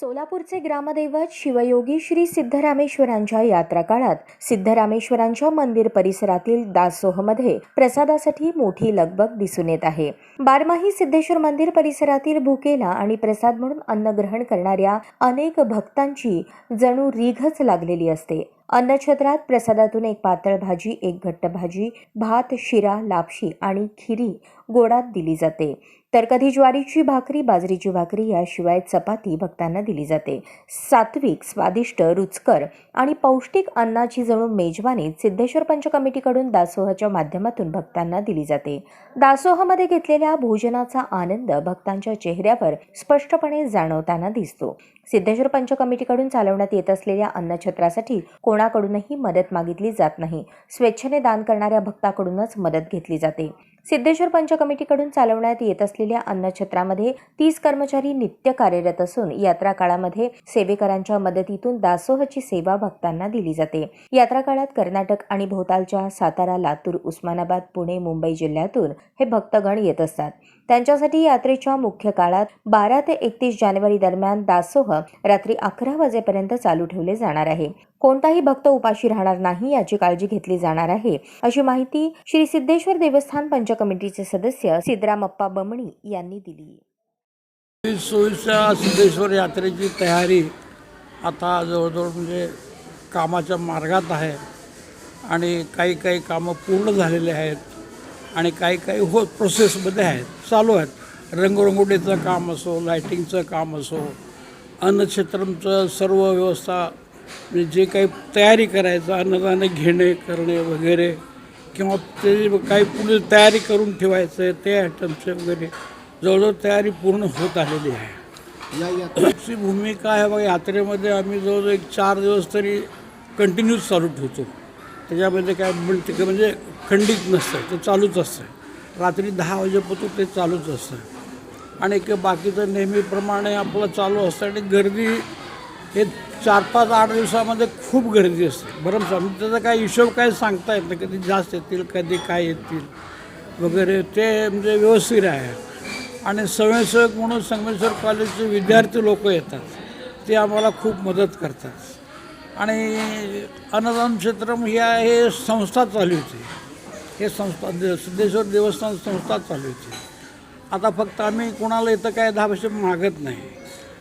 सोलापूरचे ग्रामदैवत शिवयोगी श्री सिद्धरामेश्वरांच्या यात्रा काळात सिद्धरामेश्वरांच्या मंदिर परिसरातील दासोहमध्ये प्रसादासाठी मोठी लगबग दिसून येत आहे. बारमाही सिद्धेश्वर मंदिर परिसरातील भुकेला आणि प्रसाद म्हणून अन्न ग्रहण करणाऱ्या अनेक भक्तांची जणू रीघच लागलेली असते. अन्नछत्रात प्रसादातून एक पातळ भाजी एक घट्ट भाजी भात शिरा लापशी आणि खिरी गोडात दिली जाते. तर कधी ज्वारीची भाकरी बाजरीची भाकरी याशिवाय चपाती भक्तांना दिली जाते. सात्विक स्वादिष्ट रुचकर आणि पौष्टिक अन्नाची जणू मेजवानी सिद्धेश्वर पंच कमिटीकडून दासोहच्या माध्यमातून भक्तांना दिली जाते. दासोहमध्ये घेतलेल्या भोजनाचा आनंद भक्तांच्या चेहऱ्यावर स्पष्टपणे जाणवताना दिसतो. सिद्धेश्वर पंच कमिटीकडून चालवण्यात येत असलेल्या अन्नछत्रासाठी कोण कोणाकडूनही मदत मागितली जात नाही. स्वेच्छेने दान करणाऱ्या भक्ताकडूनच मदत घेतली जाते. सिद्धेश्वर पंच कमिटीकडून चालवण्यात येत असलेल्या अन्नछत्रामध्ये तीस कर्मचारी नित्य कार्यरत असून यात्रा काळामध्ये सेवेकरांच्या मदतीतून दासोहची सेवा भक्तांना दिली जाते. यात्रा काळात कर्नाटक आणि भोवतालच्या सातारा लातूर उस्मानाबाद पुणे मुंबई जिल्ह्यातून हे भक्तगण येत असतात. त्यांच्यासाठी यात्रेच्या मुख्य काळात बारा ते एकतीस जानेवारी दरम्यान दासोह रात्री अकरा वाजेपर्यंत चालू ठेवले जाणार आहे. कोणताही भक्त उपाशी राहणार नाही याची काळजी घेतली जाणार आहे अशी माहिती श्री सिद्धेश्वर देवस्थान पंच कमिटीचे सदस्य सिद्धरामप्पा बमणी यांनी दिली. सोयीच्या सिद्धेश्वर यात्रेची तयारी आता जवळजवळ म्हणजे कामाच्या मार्गात आहे आणि काही काही कामं पूर्ण झालेले आहेत आणि काही काही हो प्रोसेसमध्ये आहेत चालू आहेत. रंगरंगोटीचं काम असो लायटिंगचं काम असो अन्नक्षेत्रमचं सर्व व्यवस्था म्हणजे जे काही तयारी करायचं अन्नदान घेणे करणे वगैरे किंवा ते काही पुढे तयारी करून ठेवायचं आहे ते आयटमचे वगैरे जवळजवळ तयारी पूर्ण होत आलेली आहे. या यात्रा ची भूमिका आहे बघा यात्रेमध्ये आम्ही जवळजवळ एक चार दिवस तरी कंटिन्यूच चालू ठेवतो. त्याच्यामध्ये काय म्हणते म्हणजे खंडित नसतं ते चालूच असतं. रात्री दहा वाजेपर्यंत ते चालूच असतं. आणि बाकीचं नेहमीप्रमाणे आपलं चालू असतं आणि गर्दी हे चार पाच आठ दिवसामध्ये खूप गर्दी असते. बरं म्हणजे त्याचा काय हिशोब काय सांगता येत नाही. कधी जास्त येतील कधी काय येतील वगैरे. ते म्हणजे व्यवस्थित आहे. आणि स्वयंसेवक म्हणून संगमेश्वर कॉलेजचे विद्यार्थी लोक येतात. ते आम्हाला खूप मदत करतात. आणि अन्नदान क्षेत्रम ही हे संस्था चालू होती. हे संस्था दे- सिद्धेश्वर देवस्थान संस्था चालू होती. आता फक्त आम्ही कोणाला इथं काय दहा पैसे मागत नाही.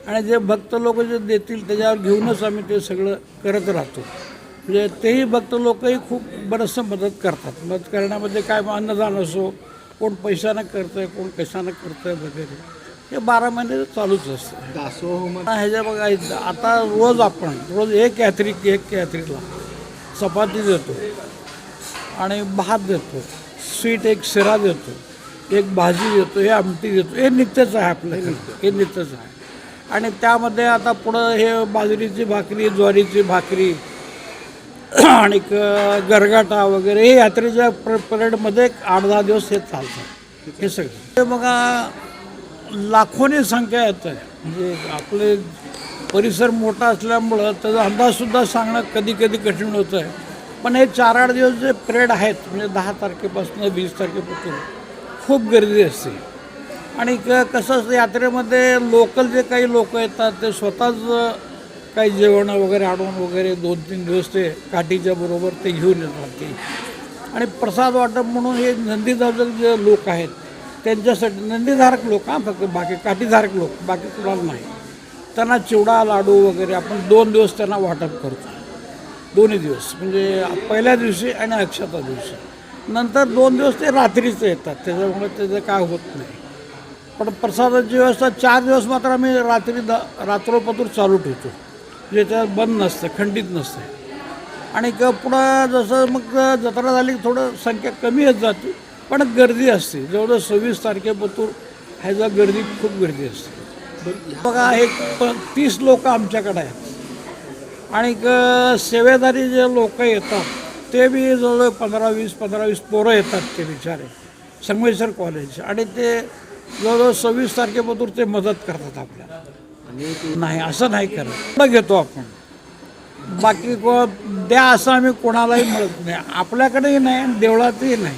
आणि जे भक्त लोक जे देतील त्याच्यावर घेऊनच आम्ही ते सगळं करत राहतो. म्हणजे तेही भक्त लोकही खूप बरंचसं मदत करतात. मदत करण्यामध्ये काय अन्नदान असो कोण पैशानं करतं आहे कोण कशानं करतं आहे वगैरे. हे बारा महिने चालूच असतं. दासोह ह्याच्या बघा इथं आता रोज आपण रोज एक यात्रिक एक यात्रेला चपाती देतो आणि भात देतो स्वीट एक शिरा देतो एक भाजी देतो हे आमटी देतो. हे नित्यच आहे आपल्याकडे हे नित्यच आहे. आणि त्यामध्ये आता पुढं हे बाजरीची भाकरी ज्वारीची भाकरी आणि गरगाटा वगैरे हे यात्रेच्या प्र परेडमध्ये एक आठ दहा दिवस हे चालतं. हे सगळं. ते बघा लाखोनी संख्या येत. आहे म्हणजे आपले परिसर मोठा असल्यामुळं त्याचा अंदाजसुद्धा सांगणं कधी कधी कठीण होतं आहे पण हे चार आठ दिवस जे परेड आहेत म्हणजे दहा तारखेपासून वीस तारखेपासून खूप गर्दी असते. आणि क कसं असतं यात्रेमध्ये लोकल जे काही लोक येतात ते स्वतःच काही जेवण वगैरे आणून वगैरे दोन तीन दिवस ते काठीच्या बरोबर ते घेऊन येतात ते. आणि प्रसाद वाटप म्हणून हे नंदीधारक जे लोक आहेत त्यांच्यासाठी नंदीधारक लोक हां फक्त बाकी काठीधारक लोक बाकी कुणाला नाही. त्यांना चिवडा लाडू वगैरे आपण दोन दिवस त्यांना वाटप करतो. दोन्ही दिवस म्हणजे पहिल्या दिवशी आणि अक्षता दिवशी. नंतर दोन दिवस ते रात्रीचं येतात त्याच्यामुळे त्याचं काय होत नाही. पण प्रसादाची व्यवस्था चार दिवस मात्र आम्ही रात्री द रात्रोपतूर चालू ठेवतो. जे त्यात बंद नसतं खंडित नसतं. आणि क जसं मग जत्रा झाली की थोडं संख्या कमी येत जाते पण गर्दी असते. जवळजवळ सव्वीस तारखेपतूर ह्याचा गर्दी खूप गर्दी असते. बघा एक प तीस लोक आमच्याकडे आहेत. आणि क सेवेदारी जे लोक येतात ते बी जवळजवळ पंधरा वीस पंधरा वीस पोरं येतात ते बिचारे. संगमेश्वर कॉलेज आणि ते जवळजवळ सव्वीस तारखेपासून ते मदत करतात आपल्याला नाही असं नाही करत. न घेतो आपण. बाकी को द्या असं आम्ही कोणालाही मिळत नाही. आपल्याकडेही नाही आणि देवळातही नाही.